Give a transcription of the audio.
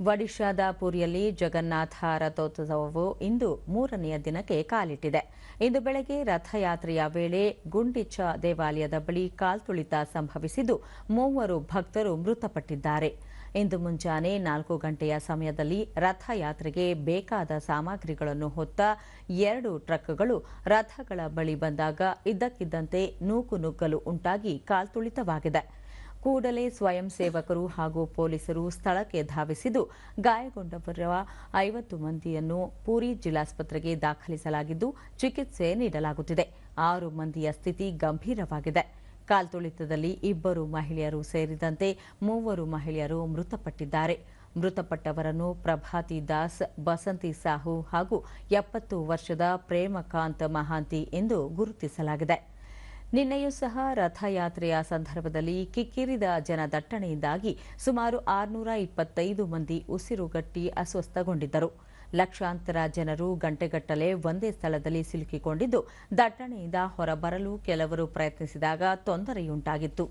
ಒಡಿಶಾದ ಪುರಿಯಲ್ಲಿ ಜಗನ್ನಾಥ ರಥೋತ್ಸವವು ಇಂದು ಮೂರನೆಯ ದಿನಕ್ಕೆ ಕಾಲಿಟ್ಟಿದೆ. ಇಂದು ಬೆಳಗ್ಗೆ ರಥಯಾತ್ರೆಯ ವೇಳೆ ಗುಂಡಿಚ ದೇವಾಲಯದ ಬಳಿ ಕಾಲ್ತುಳಿತ ಸಂಭವಿಸಿದ್ದು ಮೂವರು ಭಕ್ತರು ಮೃತಪಟ್ಟಿದ್ದಾರೆ. ಇಂದು ಮುಂಜಾನೆ ನಾಲ್ಕು ಗಂಟೆಯ ಸಮಯದಲ್ಲಿ ರಥಯಾತ್ರೆಗೆ ಬೇಕಾದ ಸಾಮಗ್ರಿಗಳನ್ನು ಹೊತ್ತ ಎರಡು ಟ್ರಕ್ಗಳು ರಥಗಳ ಬಳಿ ಬಂದಾಗ ಇದ್ದಕ್ಕಿದ್ದಂತೆ ನೂಕುನುಗ್ಗಲು ಉಂಟಾಗಿ ಕಾಲ್ತುಳಿತವಾಗಿದೆ ಕೂಡಲೇ ಸ್ವಯಂ ಸೇವಕರು ಹಾಗೂ ಪೊಲೀಸರು ಸ್ಥಳಕ್ಕೆ ಧಾವಿಸಿದ್ದು, ಗಾಯಗೊಂಡವರ ಐವತ್ತು ಮಂದಿಯನ್ನು ಪೂರಿ ಜಿಲ್ಲಾಸ್ಪತ್ರೆಗೆ ದಾಖಲಿಸಲಾಗಿದ್ದು, ಚಿಕಿತ್ಸೆ ನೀಡಲಾಗುತ್ತಿದೆ. ಆರು ಮಂದಿಯ ಸ್ಥಿತಿ ಗಂಭೀರವಾಗಿದೆ. ಕಾಲ್ತುಳಿತದಲ್ಲಿ ಇಬ್ಬರು ಮಹಿಳೆಯರು ಸೇರಿದಂತೆ ಮೂವರು ಮಹಿಳೆಯರು ಮೃತಪಟ್ಟಿದ್ದಾರೆ. ಮೃತಪಟ್ಟವರನ್ನು ಪ್ರಭಾತಿ ದಾಸ್, ಬಸಂತಿ ಸಾಹು ಹಾಗೂ ಎಪ್ಪತ್ತು ವರ್ಷದ ಪ್ರೇಮಕಾಂತ್ ಮಹಾಂತಿ ಎಂದು ಗುರುತಿಸಲಾಗಿದೆ. ನಿನ್ನೆಯೂ ಸಹ ರಥಯಾತ್ರೆಯ ಸಂದರ್ಭದಲ್ಲಿ ಕಿಕ್ಕಿರಿದ ಜನದಟ್ಟಣೆಯಿಂದಾಗಿ ಸುಮಾರು ಆರುನೂರ ಇಪ್ಪತ್ತೈದು ಮಂದಿ ಉಸಿರುಗಟ್ಟಿ ಅಸ್ವಸ್ಥಗೊಂಡಿದ್ದರು. ಲಕ್ಷಾಂತರ ಜನರು ಗಂಟೆಗಟ್ಟಲೆ ಒಂದೇ ಸ್ಥಳದಲ್ಲಿ ಸಿಲುಕಿಕೊಂಡಿದ್ದು, ದಟ್ಟಣೆಯಿಂದ ಹೊರಬರಲು ಕೆಲವರು ಪ್ರಯತ್ನಿಸಿದಾಗ ತೊಂದರೆಯುಂಟಾಗಿತ್ತು.